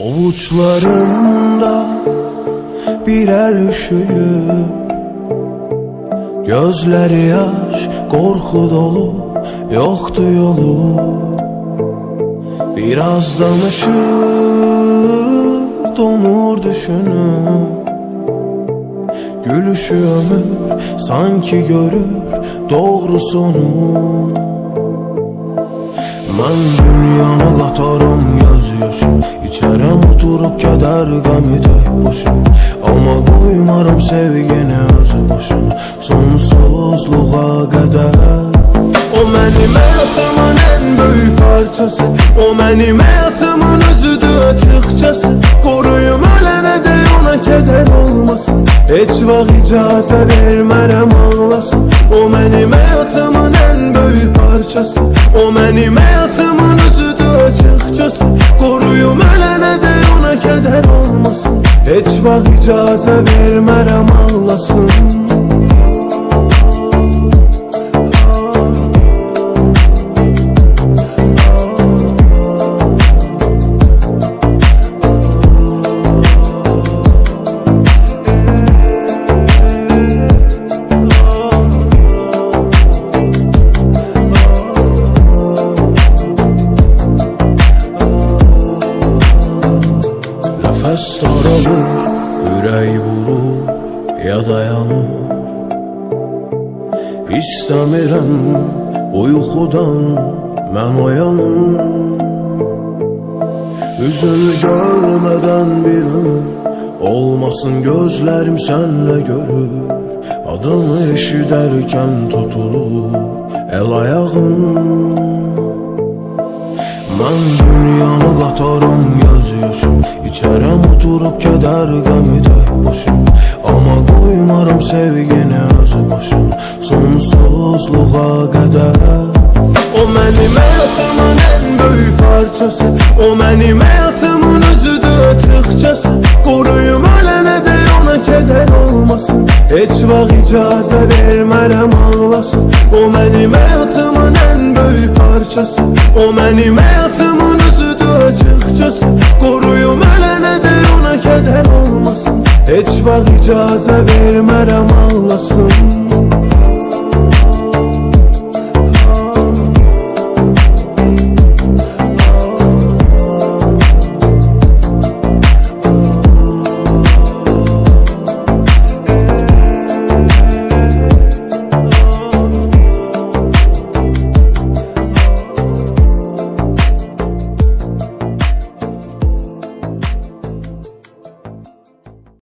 Avuçlarında bir el ışığı Gözleri yaş, korku dolu Yoktu yolu. Biraz danışır, donur düşünür Gülüşü ömür, sanki görür doğrusunu. Ben dünyanı katarım gözyaşım İçerem oturup keder gami tek başım Ama koymarım sevgini özü başına. Sonsuzluğa kadar. O benim hayatımın en büyük parçası. O benim hayatımın özüdür açıkçası. Koruyum ölene de ona keder olmasın. Hiç vaxt icazə vermərəm ağlasın. O benim hayatımın en büyük parçası. O benim hayatımın özüdür açıkçası Koruyum. Ölene de ona keder olmasın. Hiç vaxt icazə vermərəm ağlasın Nefes daralır, yüreği vurur ya dayanır İstəmirəm uykudan mən oyanım Üzünü görmeden bir ömür Olmasın gözlerim senle görür. Adını eşiderken tutulur el ayağım. Ben dünyanı İçerem oturup keder gami tek başım. Ama koymarım sevgini özü başım Sonsuzluğa kadar. O benim hayatımın en büyük parçası. O benim hayatımın özüdür açıkçası. Koruyum ölene de ona keder olmasın. Hiç vaxt icazə vermərəm ağlasın. O benim hayatımın en büyük parçası. O benim hayatımın Mecaza vermerem anlasın